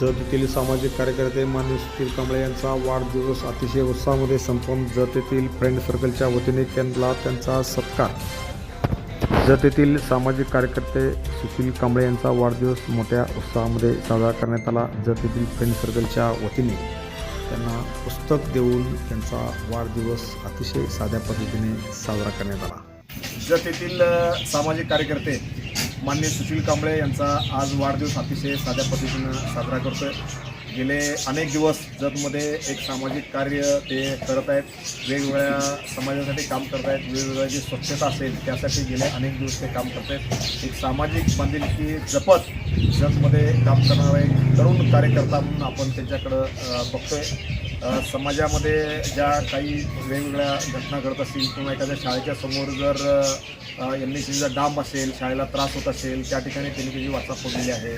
जतेतील सामाजिक कार्यकर्ते मान्य सुशील कांबळे यांचा वाढदिवस अतिशय उत्साहामध्ये संपवून जतेतील फ्रेंड सर्कलच्या वतीने त्यांना त्यांचा सत्कार. जतेतील सामाजिक कार्यकर्ते सुशील कांबळे यांचा वाढदिवस मोठ्या उत्साहामध्ये साजरा करण्यात आला. जतेतील फ्रेंड सर्कलच्या वतीने त्यांना पुस्तक देऊन त्यांचा वाढदिवस अतिशय साध्या पद्धतीने साजरा करण्यात आला. जतेतील सामाजिक कार्यकर्ते मान्य सुशील कांबळे यांचा आज वाढदिवस अतिशय साध्या पद्धतीनं साजरा करतोय. गेले अनेक दिवस जतमध्ये एक सामाजिक कार्य ते करत आहेत. वेगवेगळ्या समाजासाठी काम करत आहेत. वेगवेगळ्या जी स्वच्छता असेल त्यासाठी गेले अनेक दिवस ते काम करत आहेत. एक सामाजिक बांधिलकी जपत जतमध्ये काम करणारा एक तरुण कार्यकर्ता म्हणून आपण त्यांच्याकडं बघतोय. समाजामध्ये ज्या काही वेगवेगळ्या घटना घडत असतील किंवा एखाद्या शाळेच्या समोर जर एम एस सीचा डांब असेल शाळेला त्रास होत असेल त्या ठिकाणी त्यांनी त्याची वाचा फोडलेली आहे.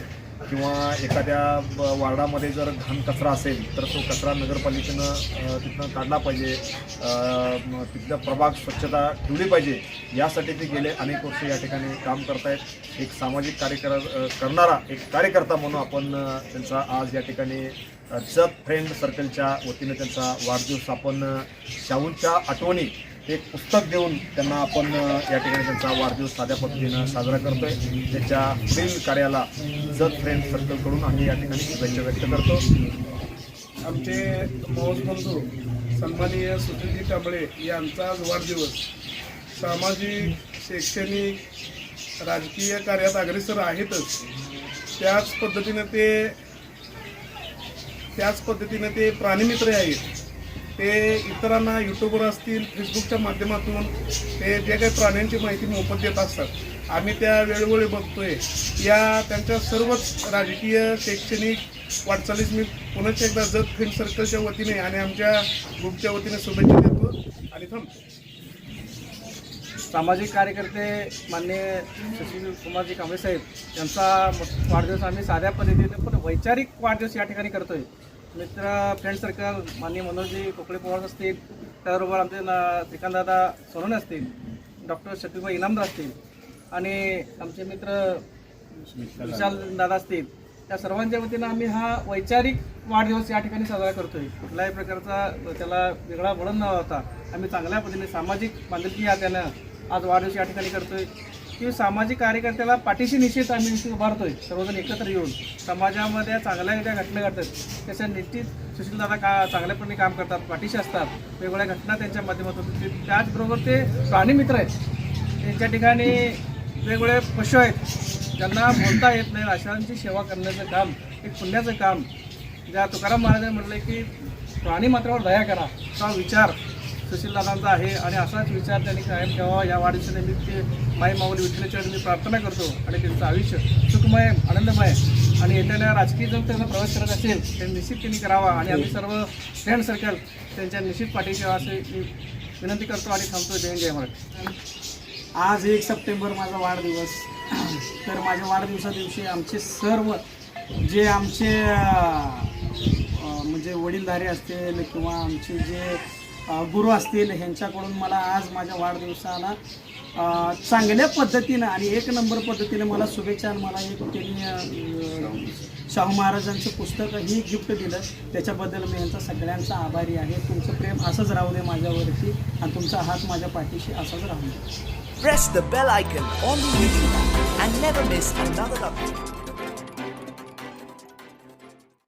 किंवा एखाद्या ब- वार्डामध्ये जर घाण कचरा असेल तर तो कचरा नगरपालिकेनं तिथनं काढला पाहिजे. तिथलं प्रभाग स्वच्छता ठेवली पाहिजे. यासाठी ते गेले अनेक वर्ष या ठिकाणी काम करतायत. एक सामाजिक कार्यकर करणारा एक कार्यकर्ता म्हणून आपण त्यांचा आज या ठिकाणी अ, जत फ्रेंड सर्कलच्या वतीने त्यांचा वाढदिवस आपण शाहूंच्या आठवणी एक पुस्तक देऊन त्यांना आपण या ठिकाणी त्यांचा वाढदिवस साध्या पद्धतीनं साजरा करतोय. त्याच्या पुढील कार्याला जत फ्रेंड सर्कलकडून आम्ही या ठिकाणी शुभेच्छा व्यक्त करतो. आमचे मावस बंधू सन्माननीय सुशीलजी कांबळे यांचा आज वाढदिवस. सामाजिक शैक्षणिक राजकीय कार्यात अग्रेसर आहेतच. त्याच पद्धतीनं ते त्याच पद्धतीनं ते प्राणीमित्र आहेत. ते इतरांना यूट्यूबवर असतील फेसबुकच्या माध्यमातून ते जे काही प्राण्यांची माहिती मोफत देत असतात. आम्ही त्या वेळोवेळी बघतोय. या त्यांच्या सर्वच राजकीय शैक्षणिक वाटचालीस मी पुन्हा एकदा जत फ्रेंड सर्कलच्या वतीने आणि आमच्या ग्रुपच्या वतीने शुभेच्छा देतो. आणि थांबतो सामाजिक कार्यकर्ते मान्य सुशील कुमारजी कांबळे साहेब यांचा वाढदिवस आम्ही साध्या पद्धतीने पण वैचारिक वाढदिवस या ठिकाणी करतोय. मित्र फ्रेंड सर्कल माननीय मनोजी कोकळे पवार असतील त्याबरोबर आमचे ना- श्रीकांतदादा सोनोने असतील डॉक्टर शकीबा इनामदार असतील आणि आमचे मित्र विशाल दादा असतील. त्या सर्वांच्या वतीनं आम्ही हा वैचारिक वाढदिवस या ठिकाणी साजरा करतोय. कुठल्याही प्रकारचा त्याला वेगळा वळण न होता आम्ही चांगल्या पद्धतीने सामाजिक बांधिलकी या त्यानं आज वाढदिवस या ठिकाणी करतोय. की सामाजिक कार्यकर्त्याला पाठीशी निश्चित आम्ही निश्चित उभारतोय सर्वजण एकत्र येऊन. समाजामध्ये चांगल्या ज्या घटना घडतात. त्याच्या निश्चित सुशीलदादा का चांगल्यापणे काम करतात पाठीशी असतात. वेगवेगळ्या घटना त्यांच्या माध्यमातून त्याचबरोबर ते प्राणीमित्र आहेत. त्यांच्या ठिकाणी वेगवेगळे पशु आहेत. ज्यांना बोलता येत नाही. अशांची सेवा करण्याचं काम एक पुण्याचं काम. ज्या तुकाराम महाराजांनी म्हटलं की प्राणी मात्रावर दया करा. हा विचार सुशीलदादांचा आहे आणि असाच विचार त्यांनी कायम ठेवावा. या वाढदिवसानिमित्त माई माऊली विठ्ठलाच्या मी प्रार्थना करतो आणि त्यांचं आयुष्य सुखमय आनंदमय आणि येत्या राजकीय जर त्यांना प्रवेश करत असेल ते निश्चित त्यांनी करावा. आणि आम्ही सर्व फ्रेंड सर्कल त्यांच्या निश्चित पाठीशी असे मी विनंती करतो आणि थांबतो जय जय महाराष्ट्र. आज एक सप्टेंबर माझा वाढदिवस. तर माझ्या वाढदिवसा दिवशी आमचे सर्व जे आमचे म्हणजे वडीलधारे असतील किंवा आमचे जे गुरु असतील ह्यांच्याकडून मला आज माझ्या वाढदिवसाला चांगल्या पद्धतीनं आणि एक नंबर पद्धतीनं मला शुभेच्छा मला एक त्यांनी शाहू महाराजांचं पुस्तक ही गिफ्ट दिलं. त्याच्याबद्दल मी यांचा सगळ्यांचा आभारी आहे. तुमचं प्रेम असंच राहू दे माझ्यावरती आणि तुमचा हात माझ्या पाठीशी असाच राहू दे. Press the bell icon on the YouTube and never miss another update.